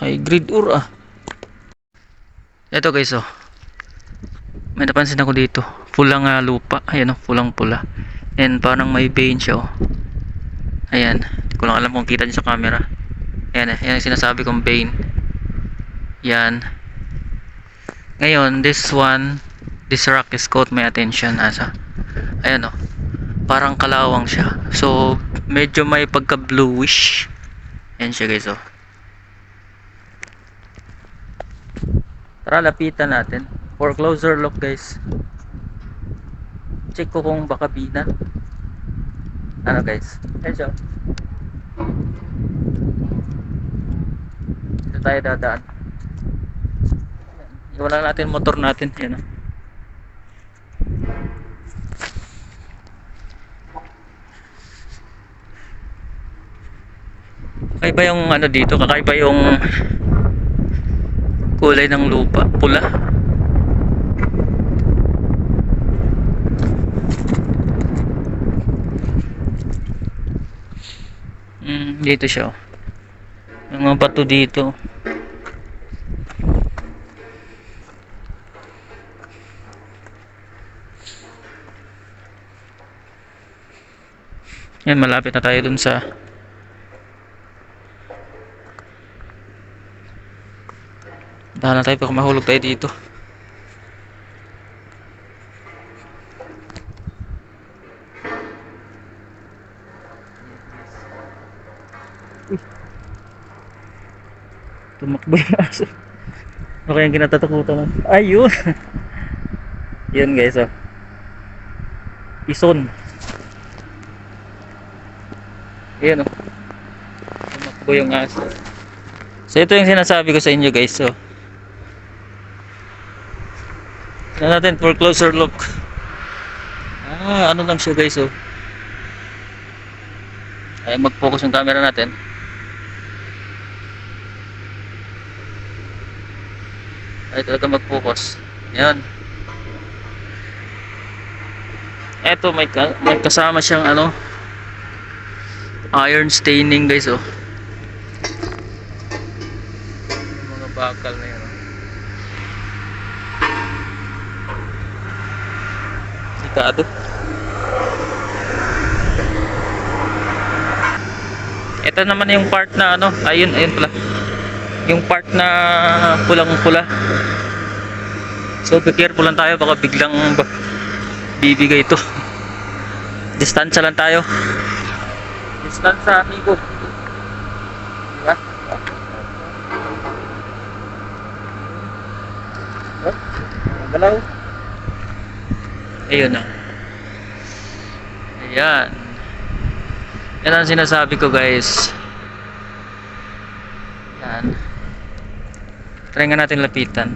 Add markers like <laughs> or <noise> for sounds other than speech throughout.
High grade ore ah. Ito guys oh. May napansin ako dito. Pulang nga lupa. Ayan oh, pulang pula. And parang may vein siya oh. Ayan. Hindi ko lang alam kung kita niyo sa camera. Ayan, ayan ang sinasabi kong vein. Yan. Ngayon, this one, this rock is caught my attention. Asa? Ayan oh. Parang kalawang siya. So, medyo may pagka bluish. Ayan siya guys oh. Tara, lapitan natin. For closer look guys. Check ko kung baka binan. Ano guys? Siya. Dito tayo dadaan. Ayan. Iwan lang natin motor natin. Yan oh. Kakaiba yung ano dito, kakaiba yung kulay ng lupa, pula. Mm, dito siya. oh. Yung mga bato dito. Yan, malapit na tayo dun sa Dahan na tayo baka mahulog tayo dito. Tumakbo yung aso. Ano kayang kinatatakutan mo? Ayun! <laughs> Yun guys oh. Ison. Ayan oh. Tumakbo yung aso. So ito yung sinasabi ko sa inyo guys oh. Tignan natin for closer look. Ah, ano lang siya guys oh. Ay mag-focus yung camera natin. Ay talaga mag-focus. Yan. Eto may, ka- may kasama siyang ano iron staining guys oh. Mga bakal na yan oh. Delikado. Ito naman yung part na ano, ayun, ayun pala. Yung part na pulang-pula. So be careful lang tayo baka biglang bibigay ito. Distansya lang tayo. Distansya amigo. Diba? Galaw. Ayun na. Ayan. Yan ang sinasabi ko guys. Yan. Try nga natin lapitan.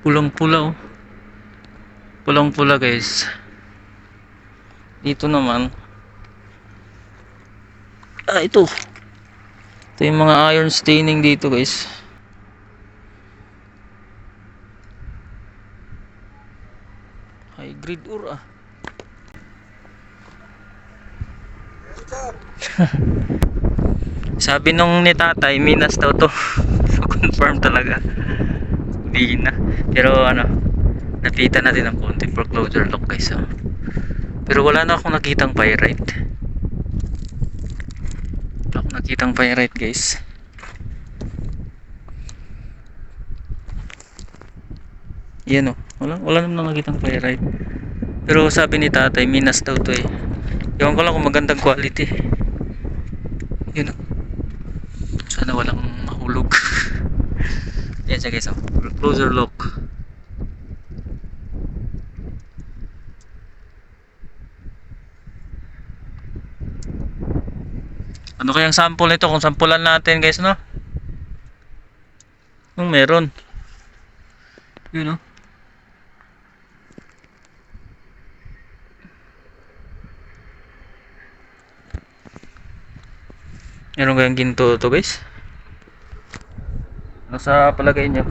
Pulang-pula oh. Pulang-pula guys. Dito naman. Ah, ito. Ito yung mga iron staining dito guys. Grade ore ah. <laughs> Sabi nung ni tatay, minas daw to. <laughs> so confirm talaga. Hindi na. Pero ano, napita natin ng konti for closer look guys. Oh. Pero wala na akong nakitang pyrite. Wala akong nakitang pyrite guys. Yan oh. Wala, wala naman nakitang pyrite. Pero sabi ni tatay, minas daw to eh. Ewan ko lang kung magandang quality. Yun oh. Sana walang mahulog. <laughs> Yan siya guys oh. Closer look. Ano kayang sample nito kung sampulan natin guys no? Nung meron. Yun oh. Meron kayang ginto to guys? Ano sa palagay nyo?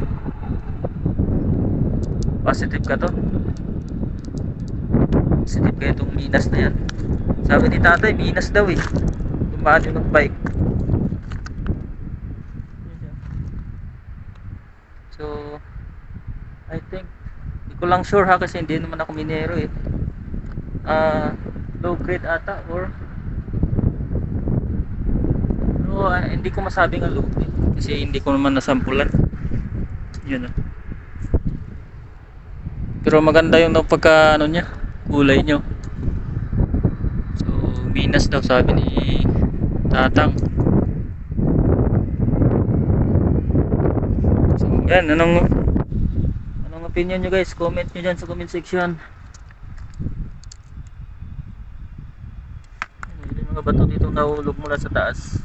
Positive ka to? Positive ka itong minas na yan? Sabi ni tatay, Minas daw eh. Tumaan yung bike. So, I think, hindi ko lang sure ha kasi hindi naman ako minero eh. Ah, low grade ata or pero ah, hindi ko masabing ang low grade kasi hindi ko naman nasampulan. Yun ah. Pero maganda yung pagka ano niya, kulay nyo. So, Minas daw sabi ni Tatang. So, yan, anong anong opinion nyo guys? Comment nyo dyan sa comment section. Mga bato dito nahulog mula sa taas.